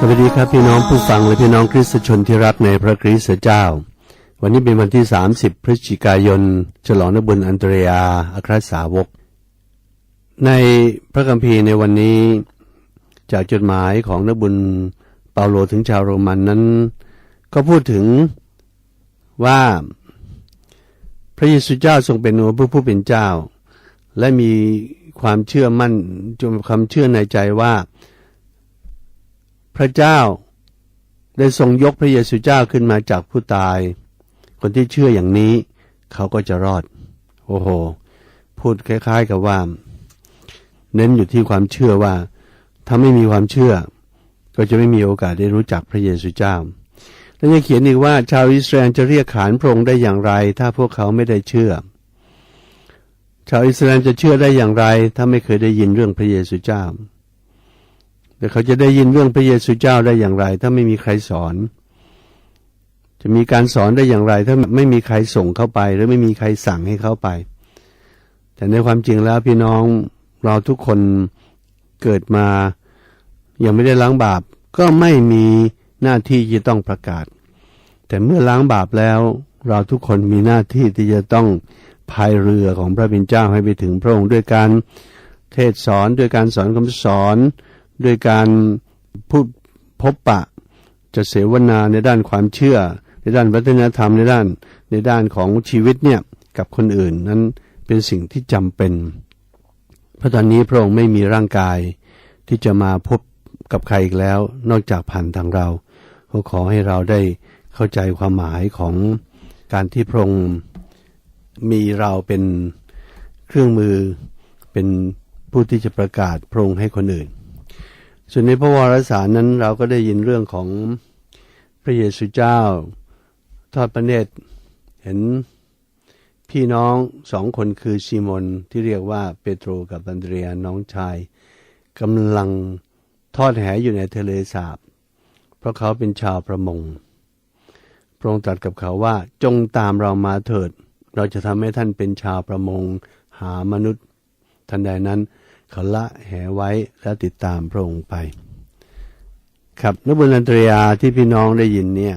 สวัสดีครับพี่น้องผู้ฟังและพี่น้องคริสตชนที่รักในพระคริสตเจ้า วันนี้เป็นวันที่ 30 พฤศจิกายน ฉลองนบุญอันเตรยาอัครสาวก ในพระคัมภีร์ในวันนี้ จากจดหมายของนบุญเปาโลถึงชาวโรมันนั้น ก็พูดถึงว่าพระเยซูเจ้าทรงเป็นองค์ผู้ผู้เป็นเจ้า และมีความเชื่อมั่นจนความเชื่อในใจว่า พระเจ้า ได้ทรงยกพระเยซูเจ้าขึ้นมาจากผู้ตาย คนที่เชื่ออย่างนี้ เขาก็จะรอด โอ้โห พูดคล้าย ๆ กับว่า เน้นอยู่ที่ความเชื่อว่า ถ้าไม่มีความเชื่อ ก็จะไม่มีโอกาสได้รู้จักพระเยซูเจ้าและยังเขียนอีกว่าชาวอิสราเอลจะเรียกขานพระองค์ได้อย่างไร ถ้าพวกเขาไม่ได้เชื่อ ชาวอิสราเอลจะเชื่อได้อย่างไร ถ้าไม่เคยได้ยินเรื่องพระเยซูเจ้า แต่เขาจะได้ยินเรื่องพระเยซูเจ้าได้อย่างไร ถ้าไม่มีใครสอน จะมีการสอนได้อย่างไร ถ้าไม่มีใครส่งเข้าไป หรือไม่มีใครสั่งให้เข้าไป แต่ในความจริงแล้วพี่น้องเราทุกคนเกิดมายังไม่ได้ล้างบาป ก็ไม่มีหน้าที่ที่ต้องประกาศ แต่เมื่อล้างบาปแล้ว เราทุกคนมีหน้าที่ที่จะต้องพายเรือของพระบิดาเจ้าให้ไปถึงพระองค์ด้วยการเทศสอนด้วยการสอนคำสอน ด้วยการพูดพบปะ จะเสวนาในด้านความเชื่อ ในด้านวัฒนธรรมในด้านในด้านของชีวิตเนี่ยกับคนอื่นนั้นเป็นสิ่งที่จำเป็น เพราะตอนนี้พระองค์ไม่มีร่างกายที่จะมาพบกับใครอีกแล้ว นอกจากผ่านทางเราเขาขอให้เราได้เข้าใจความหมายของการที่พระองค์มีเราเป็นเครื่องมือเป็นผู้ที่จะประกาศพระองค์ให้คนอื่น ส่วนในพระวรสารนั้นเราก็ได้ยินเรื่องของพระเยซูเจ้า ทอดพระเนตรเห็นพี่น้องสองคนคือซีมอนที่เรียกว่าเปโตรกับอันเดรียน้องชายกำลังทอดแหอยู่ในทะเลสาบ เพราะเขาเป็นชาวประมง พระองค์ตรัสกับเขาว่าจงตามเรามาเถิด เราจะทำให้ท่านเป็นชาวประมงหามนุษย์ ทันใดนั้น เขาละแหไว้และติดตามพระองค์ไป ครับนบุญอันตรยาที่พี่น้องได้ยินเนี่ย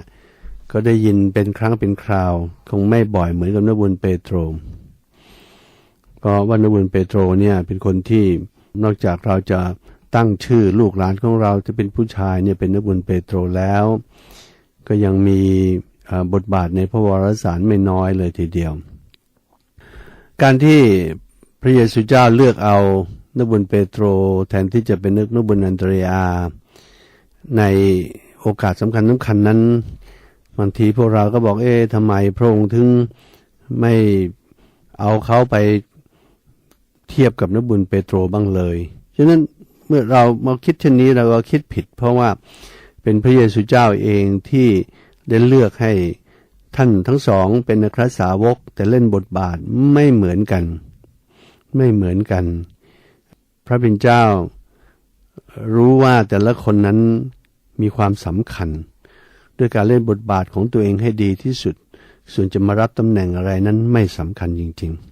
ก็ได้ยินเป็นครั้งเป็นคราว คงไม่บ่อยเหมือนกับนบุญเปโตรเพราะว่านบุญเปโตรเนี่ยเป็นคนที่นอกจากเราจะตั้งชื่อลูกหลานของเราที่เป็นผู้ชายเนี่ยเป็นนบุญเปโตรแล้ว ก็ยังมีบทบาทในพระวรสารไม่น้อยเลยทีเดียว การที่พระเยซูเจ้าเลือกเอา นบุญเปโตรแทนที่จะเป็นนึกนบุญอันเตรยา ในโอกาสสำคัญสำคัญนั้นบางทีพวกเราก็บอกเอ๊ะทำไมพระองค์ถึงไม่เอาเขาไปเทียบกับนบุญเปโตรบ้างเลยฉะนั้นเมื่อเรามาคิดเช่นนี้เราก็คิดผิด เพราะว่าเป็นพระเยซูเจ้าเองที่ได้เลือกให้ท่านทั้งสองเป็นนักสาวกแต่เล่นบทบาทไม่เหมือนกัน ไม่เหมือนกัน ระบิดาเจ้า รู้ว่าแต่ละคนนั้นมีความสำคัญ ด้วยการเล่นบทบาทของตัวเองให้ดีที่สุด ส่วนจะมารับตำแหน่งอะไรนั้นไม่สำคัญจริง ๆ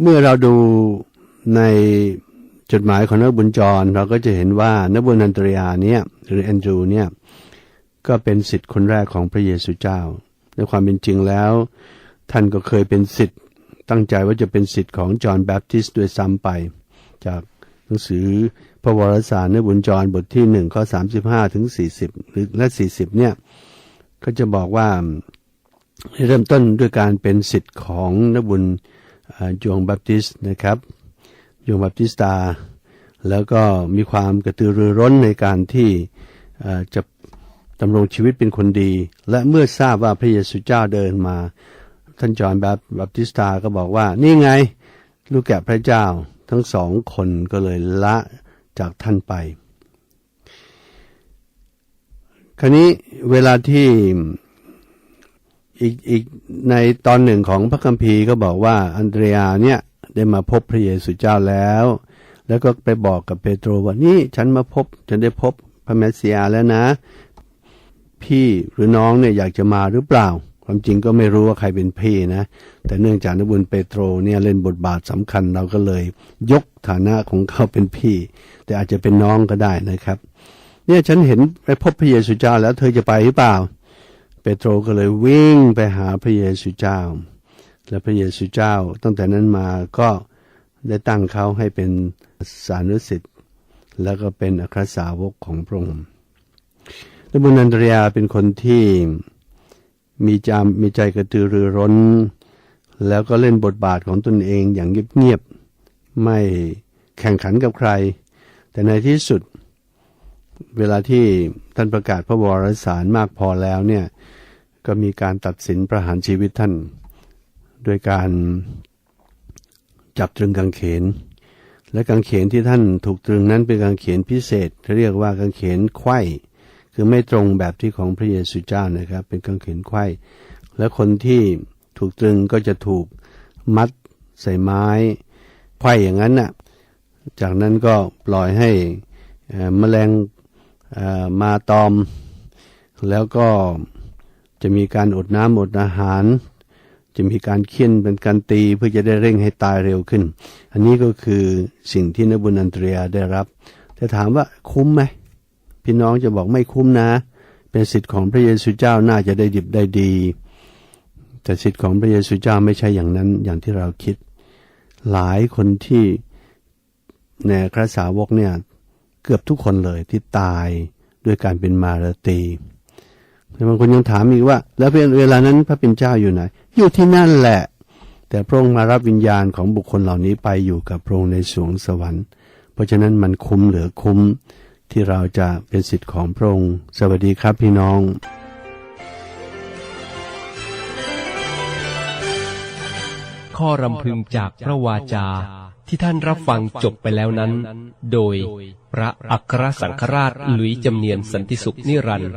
เมื่อเราดูในจดหมายของนักบุญจร เราก็จะเห็นว่านักบุญอันตรยาเนี่ยหรือแอนดรูเนี่ยก็เป็นสิทธิ์คนแรกของพระเยซูเจ้า ในความเป็นจริงแล้ว ท่านก็เคยเป็นสิทธิ์ ตั้งใจว่าจะเป็นสิทธิ์ของจอห์นแบปติสต์ด้วยซ้ำไป จากหนังสือพระวรสารในบุญจรบทที่หนึ่งข้อสามสิบห้าถึงสี่สิบหรือและสี่สิบเนี่ยก็จะบอกว่าเริ่มต้นด้วยการเป็นสิทธิ์ของนบุญจวงแบปติสต์นะครับยงแบปติสตา แล้วก็มีความกระตือรือร้นในการที่จะดำรงชีวิตเป็นคนดี และเมื่อทราบว่าพระเยซูเจ้าเดินมา ท่านจอห์นแบบบัพติสตาก็บอกว่า นี่ไง ลูกแกะพระเจ้าทั้งสองคนก็เลยละจากท่านไป คราวนี้เวลาที่อีกอีกในตอนหนึ่งของพระคัมภีร์ก็บอกว่าอันเดรียเนี่ยได้มาพบพระเยซูเจ้าแล้ว แล้วก็ไปบอกกับเปโตรว่านี่ฉันมาพบ ฉันได้พบพระเมสสิยาแล้วนะ พี่หรือน้องเนี่ยอยากจะมาหรือเปล่า ความจริงก็ไม่รู้ว่าใครเป็นพี่นะ แต่เนื่องจากนบุญเปโตรเนี่ยเล่นบทบาทสำคัญเราก็เลย ยกฐานะของเขาเป็นพี่ แต่อาจจะเป็นน้องก็ได้นะครับ เนี่ยฉันเห็นไปพบพระเยซูเจ้าแล้วเธอจะไปหรือเปล่า เปโตรก็เลยวิ่งไปหาพระเยซูเจ้า และพระเยซูเจ้า ตั้งแต่นั้นมาก็ได้ตั้งเขาให้เป็นสานุสิทธิ์แล้วก็เป็นอัครสาวกของพระองค์ดบุญนันตริยาเป็นคนที่ มีจามมีใจกระตือรือร้น แล้วก็เล่นบทบาทของตนเองอย่างเงียบๆไม่แข่งขันกับใคร แต่ในที่สุด เวลาที่ท่านประกาศพระวรสารมากพอแล้วเนี่ยก็มีการตัดสินประหารชีวิตท่าน โดยการจับตรึงกางเขน และกางเขนที่ท่านถูกตรึงนั้นเป็นกางเขนพิเศษเรียกว่ากางเขนไข้ คือไม่ตรงแบบที่ของพระเยซูเจ้านะครับ เป็นกางเขนไข้และคนที่ถูกตรึงก็จะถูกมัดใส่ไม้ไข้อย่างนั้นน่ะจากนั้นก็ปล่อยให้เอ่อแมลงมาตอม แล้วก็จะมีการอดน้ำอดอาหาร จะมีการเคี่ยนเป็นการตีเพื่อจะได้เร่งให้ตายเร็วขึ้น อันนี้ก็คือสิ่งที่นบุญอันเตรียได้รับแต่ถามว่าคุ้มไหม พี่น้องจะบอกไม่คุ้มนะ เป็นสิทธิ์ของพระเยซูเจ้าน่าจะได้ดิบได้ดี แต่สิทธิ์ของพระเยซูเจ้าไม่ใช่อย่างนั้นอย่างที่เราคิด หลายคนที่ในพระสาวกเนี่ยเกือบทุกคนเลยที่ตายด้วยการเป็นมารตีแต่บางคนยังถามอีกว่า แล้วเวลานั้นพระเป็นเจ้าอยู่ไหน อยู่ที่นั่นแหละ แต่พระองค์มารับวิญญาณของบุคคลเหล่านี้ไปอยู่กับพระองค์ในสวงสวรรค์ เพราะฉะนั้นมันคุ้มเหลือคุ้ม ที่เราจะเป็นสิทธิ์ของพระองค์ สวัสดีครับพี่น้องข้อรำพึงจากพระวาจาที่ท่านรับฟังจบไปแล้วนั้น โดยพระอัครสังฆราชหลุยจำเนียนสันติสุขนิรันดร์